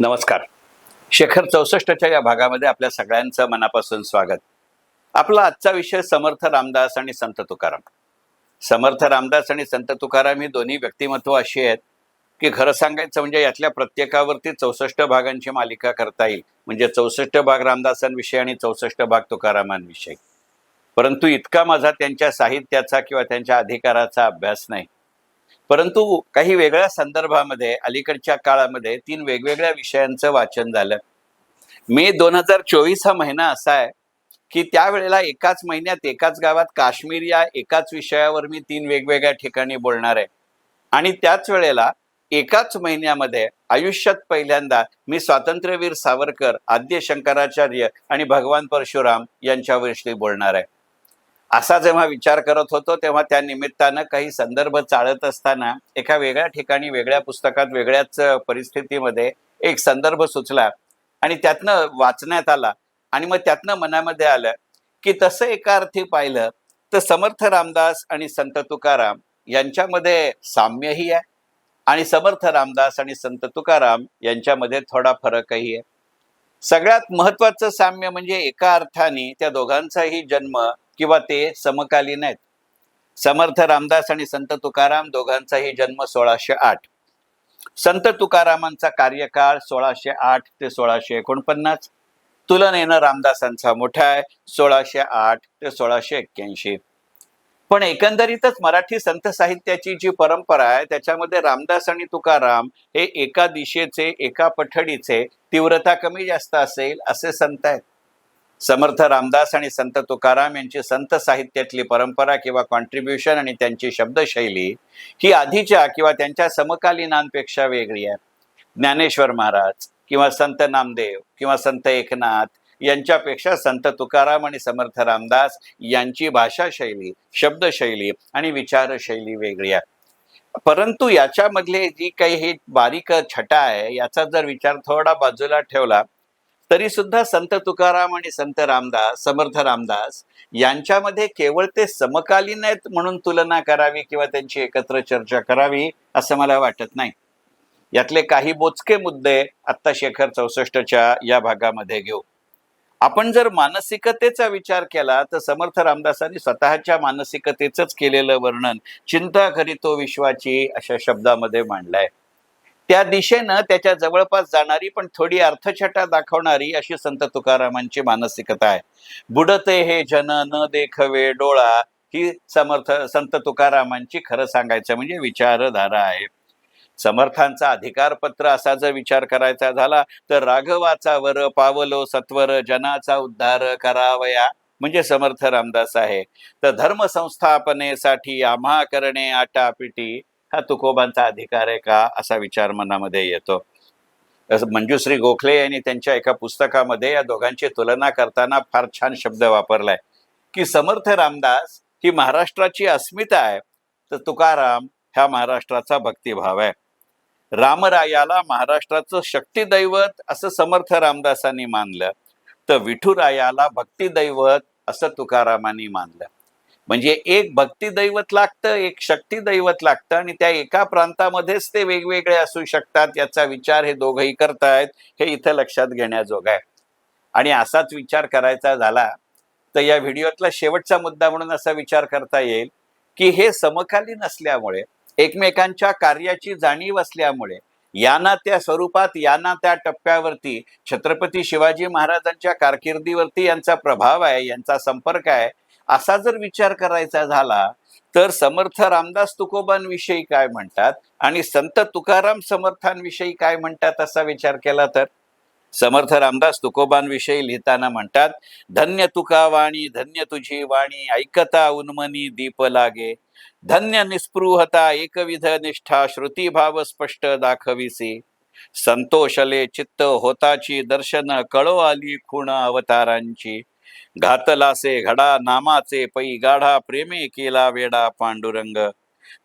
नमस्कार. शेखर चौसष्टच्या या भागामध्ये आपल्या सगळ्यांचं मनापासून स्वागत. आपला आजचा विषय समर्थ रामदास आणि संत तुकाराम. समर्थ रामदास आणि संत तुकाराम ही दोन्ही व्यक्तिमत्व अशी आहेत की खरं सांगायचं म्हणजे यातल्या प्रत्येकावरती चौसष्ट भागांची मालिका करता येईल. म्हणजे चौसष्ट भाग रामदासांविषयी आणि चौसष्ट भाग तुकारामांविषयी. परंतु इतका माझा त्यांच्या साहित्याचा किंवा त्यांच्या अधिकाराचा अभ्यास नाही. परंतु काही वेगळ्या संदर्भामध्ये अलीकडच्या काळामध्ये तीन वेगवेगळ्या विषयांचं वाचन झालं. मे दोन हजार चोवीस हा महिना असा आहे की त्यावेळेला एकाच महिन्यात एकाच गावात काश्मीर या एकाच विषयावर मी तीन वेगवेगळ्या ठिकाणी बोलणार आहे. आणि त्याच वेळेला एकाच महिन्यामध्ये आयुष्यात पहिल्यांदा मी स्वातंत्र्यवीर सावरकर आद्य शंकराचार्य आणि भगवान परशुराम यांच्याविषयी बोलणार आहे. असा जेव्हा विचार करत होतो तेव्हा त्या निमित्तानं काही संदर्भ चाळत असताना एका वेगळ्या ठिकाणी वेगळ्या पुस्तकात वेगळ्याच परिस्थितीमध्ये एक संदर्भ सुचला आणि त्यातनं वाचण्यात आला आणि मग त्यातनं मनामध्ये आलं की तसं एका अर्थी पाहिलं तर समर्थ रामदास आणि संत तुकाराम यांच्यामध्ये साम्यही आहे आणि समर्थ रामदास आणि संत तुकाराम यांच्यामध्ये थोडा फरकही आहे. सगळ्यात महत्वाचं साम्य म्हणजे एका अर्थाने त्या दोघांचाही जन्म किंवा ते समकालीन आहेत. समर्थ रामदास आणि संत तुकाराम दोघांचाही जन्म सोळाशे आठ. संत तुकारामांचा कार्यकाळ सोळाशे आठ ते सोळाशे एकोणपन्नास. तुलनेनं रामदासांचा मोठा आहे सोळाशे आठ ते सोळाशे एक्क्याऐंशी. पण एकंदरीतच मराठी संत साहित्याची जी परंपरा आहे त्याच्यामध्ये रामदास आणि तुकाराम हे एका दिशेचे एका पठडीचे तीव्रता कमी जास्त असेल असे संत आहेत. समर्थ रामदास आणि संत तुकाराम यांची संत साहित्यातली परंपरा किंवा कॉन्ट्रीब्युशन आणि त्यांची शब्दशैली ही आधीच्या किंवा त्यांच्या समकालीनांपेक्षा वेगळी आहे. ज्ञानेश्वर महाराज किंवा संत नामदेव किंवा संत एकनाथ यांच्यापेक्षा संत तुकाराम आणि समर्थ रामदास यांची भाषाशैली शब्दशैली आणि विचारशैली वेगळी आहे. परंतु याच्यामधले जी काही ही बारीक छटा आहे याचा जर विचार थोडा बाजूला ठेवला तरी सुद्धा संत तुकाराम आणि संत रामदास समर्थ रामदास यांच्यामध्ये केवळ ते समकालीन आहेत म्हणून तुलना करावी किंवा त्यांची एकत्र चर्चा करावी असं मला वाटत नाही. यातले काही बोचके मुद्दे आत्ता शेखर चौसष्टच्या या भागामध्ये घेऊ. आपण जर मानसिकतेचा विचार केला तर समर्थ रामदासांनी स्वतःच्या मानसिकतेचंच केलेलं वर्णन चिंता करीतो विश्वाची अशा शब्दामध्ये मांडलंय. त्या दिशेनं त्याच्या जवळपास जाणारी पण थोडी अर्थछटा दाखवणारी अशी संत तुकारामांची मानसिकता आहे. बुडते हे जन न देखवे डोळा ही समर्थ संत तुकारामांची खरं सांगायचं म्हणजे विचारधारा आहे. समर्थांचा अधिकारपत्र असा जर विचार करायचा झाला तर राघवाचा वर पावलो सत्वर जनाचा उद्धार करावया म्हणजे समर्थ रामदास आहे. तर धर्म संस्थापनेसाठी आम्हा करणे आटापिटी हा तुकोबांचा अधिकार आहे का असा विचार मनामध्ये येतो. मंजुश्री गोखले यांनी त्यांच्या एका पुस्तकामध्ये या दोघांची तुलना करताना फार छान शब्द वापरलाय. की समर्थ रामदास ही महाराष्ट्राची अस्मिता आहे तर तुकाराम ह्या महाराष्ट्राचा भक्तिभाव आहे. रामरायाला महाराष्ट्राचं शक्तिदैवत असं समर्थ रामदासांनी मानलं तर विठुरायाला भक्तिदैवत असं तुकारामांनी मानलं. म्हणजे एक भक्तिदैवत लागतं एक शक्तिदैवत लागतं आणि त्या एका प्रांतामध्येच ते वेगवेगळे असू शकतात. याचा विचार हे दोघही करतायत हे इथं लक्षात घेण्याजोग आहे. आणि असाच विचार करायचा झाला तर या व्हिडिओतला शेवटचा मुद्दा म्हणून असा विचार करता येईल की हे समकालीन असल्यामुळे एकमेकांच्या कार्याची जाणीव असल्यामुळे यांना त्या स्वरूपात यांना त्या टप्प्यावरती छत्रपती शिवाजी महाराजांच्या कारकिर्दीवरती यांचा प्रभाव आहे यांचा संपर्क आहे असा जर विचार करायचा झाला तर समर्थ रामदास तुकोबांविषयी काय म्हणतात आणि संत तुकाराम समर्थांविषयी काय म्हणतात असा विचार केला तर? समर्थ रामदास तुकोबांविषयी लिहिताना म्हणतात धन्य तुका वाणी धन्य तुझी वाणी ऐकता उन्मनी दीप लागे. धन्य निस्पृहता एकविध निष्ठा श्रुतीभाव स्पष्ट दाखविसी. संतोषले चित्त होताची दर्शन कळो आली खूण अवतारांची. घातलासे घडा नामाचे पै गाढा प्रेमे केला वेडा पांडुरंग.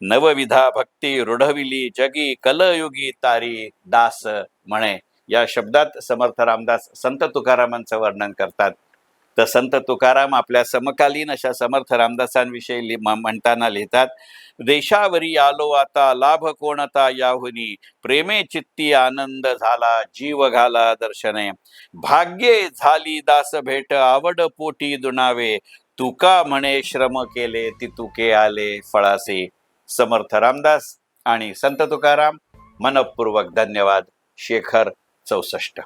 नवविधा भक्ती रुढविली जगी कलयुगी तारी दास म्हणे. या शब्दात समर्थ रामदास संत तुकारामांचं वर्णन करतात. तर संत तुकाराम आपल्या समकालीन अशा समर्थ रामदासांविषयी लि- म्हणताना लिहितात देशावरी आलो आता लाभ कोणता याहुनी? प्रेमे चित्ती आनंद झाला जीव घाला दर्शने. भाग्ये झाली दास भेट आवड पोटी दुनावे तुका म्हणे श्रम केले ती तुके आले फळासे. समर्थ रामदास आणि संत तुकाराम मनपूर्वक धन्यवाद. शेखर चौसष्ट.